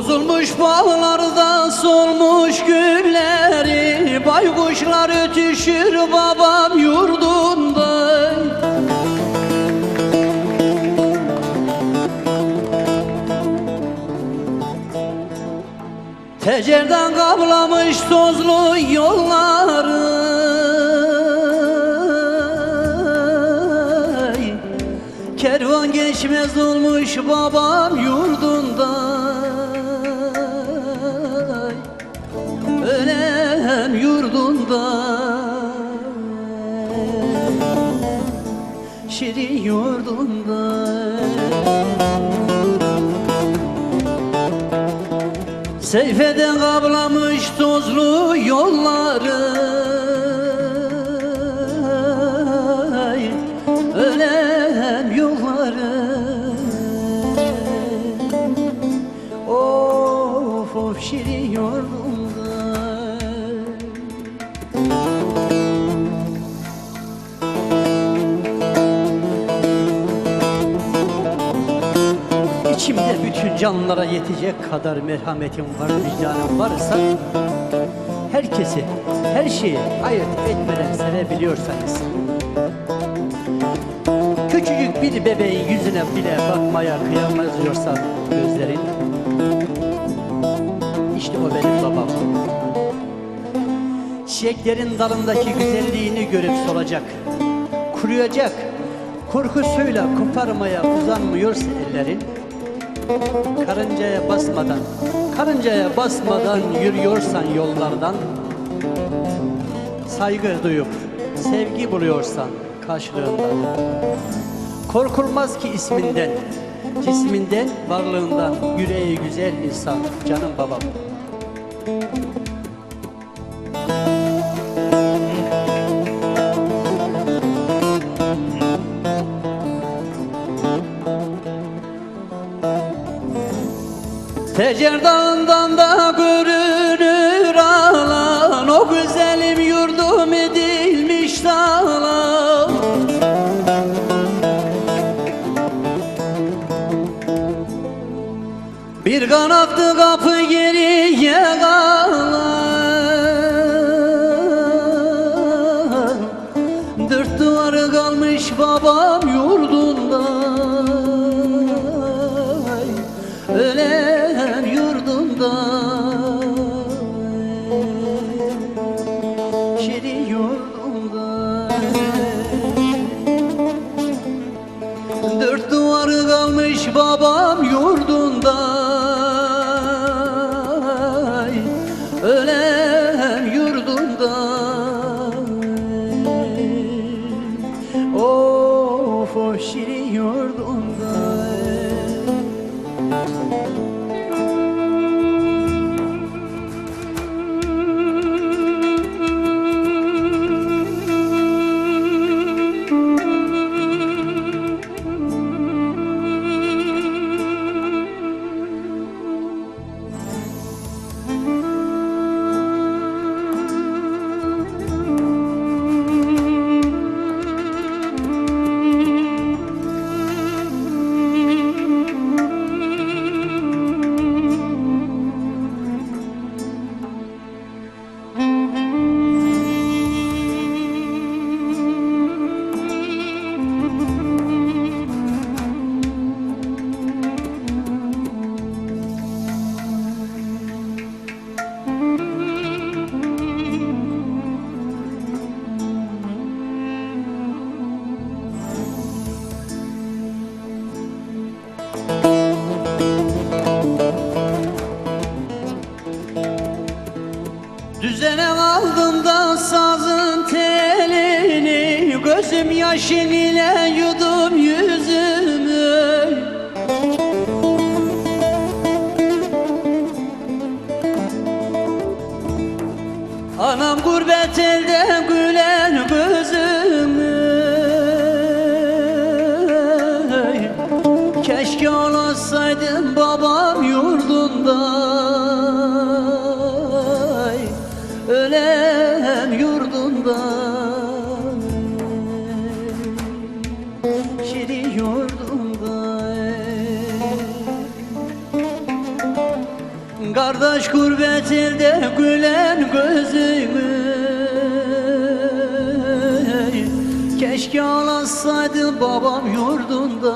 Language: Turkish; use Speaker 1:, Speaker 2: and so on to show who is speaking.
Speaker 1: Bozulmuş bağlarda solmuş gülleri Baykuşlar ötüşür babam yurdunda. Tecerden kaplamış tozlu yolları. Kervan geçmez olmuş babam yurdunda Şirin yurdunda Seyfeden kaplamış tozlu yolları Canlılara yetecek kadar merhametim var, vicdanım varsa herkesi, her şeyi ayırt etmeden sevebiliyorsanız küçücük bir bebeğin yüzüne bile bakmaya kıyamazıyorsa gözlerin işte o benim babam. Çiçeklerin dalındaki güzelliğini görüp solacak, kuruyacak, korkusuyla koparmaya uzanmıyorsa ellerin, Karıncaya basmadan, karıncaya basmadan yürüyorsan yollardan Saygı duyup sevgi buluyorsan karşılığından. Korkulmaz ki isminden, cisminden, varlığından Yüreği güzel insan, canım babam Tecer dağından da görünür alan O güzelim yurdum edilmiş dağlan Bir kanattı kapı geriye kalan. Dört duvarı kalmış babam ölen Düzene aldım da sazın telini Gözüm yaşın ile yudum yüzümü. Anam gurbet elde gülen gözümü. Keşke olasaydım babam yurdunda Kardeş gurbet elde gülen gözümü Keşke ağlasaydı babam yurdunda